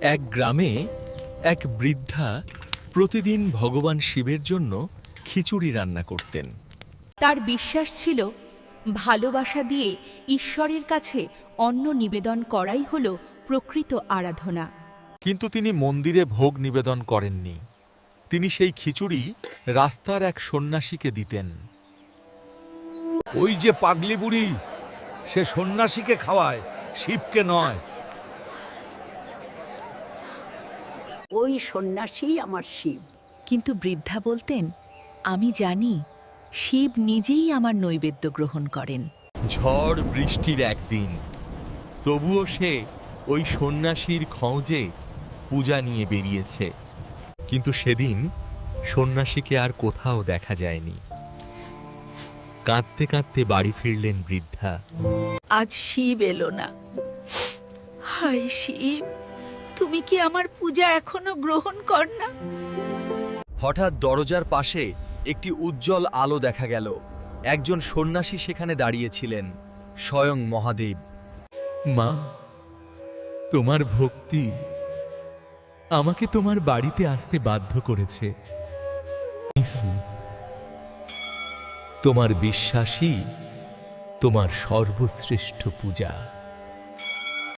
এক গ্রামে এক বৃদ্ধা প্রতিদিন ভগবান শিবের জন্য খিচুড়ি রান্না করতেন। তার বিশ্বাস ছিল ভালোবাসা দিয়ে ঈশ্বরের কাছে অন্ন নিবেদন করাই হল প্রকৃত আরাধনা। কিন্তু তিনি মন্দিরে ভোগ নিবেদন করেননি। তিনি সেই খিচুড়ি রাস্তার এক সন্ন্যাসীকে দিতেন। ওই যে পাগলি বুড়ি সে সন্ন্যাসীকে খাওয়ায় শিবকে নয়। ওই সন্ন্যাসী আমার শিব। কিন্তু বৃদ্ধা বলতেন আমি জানি শিব নিজেই আমার নৈবেদ্য গ্রহণ করেন। ঝড় বৃষ্টির একদিন তবুও সে ওই সন্ন্যাসীর খোঁজে পূজা নিয়ে বেরিয়েছে। কিন্তু সেদিন সন্ন্যাসীকে আর কোথাও দেখা যায়নি। কাঁদতে কাঁদতে বাড়ি ফিরলেন বৃদ্ধা। আজ শিব এলো না। হায় শিব! তুমি কি আমার পূজা এখনও গ্রহণ কর না? হঠাৎ দরজার পাশে একটি উজ্জ্বল আলো দেখা গেল। একজন সন্ন্যাসী সেখানে দাঁড়িয়েছিলেন স্বয়ং মহাদেব। মা তোমার ভক্তি আমাকে তোমার বাড়িতে আসতে বাধ্য করেছে। তোমার বিশ্বাসই তোমার সর্বশ্রেষ্ঠ পূজা।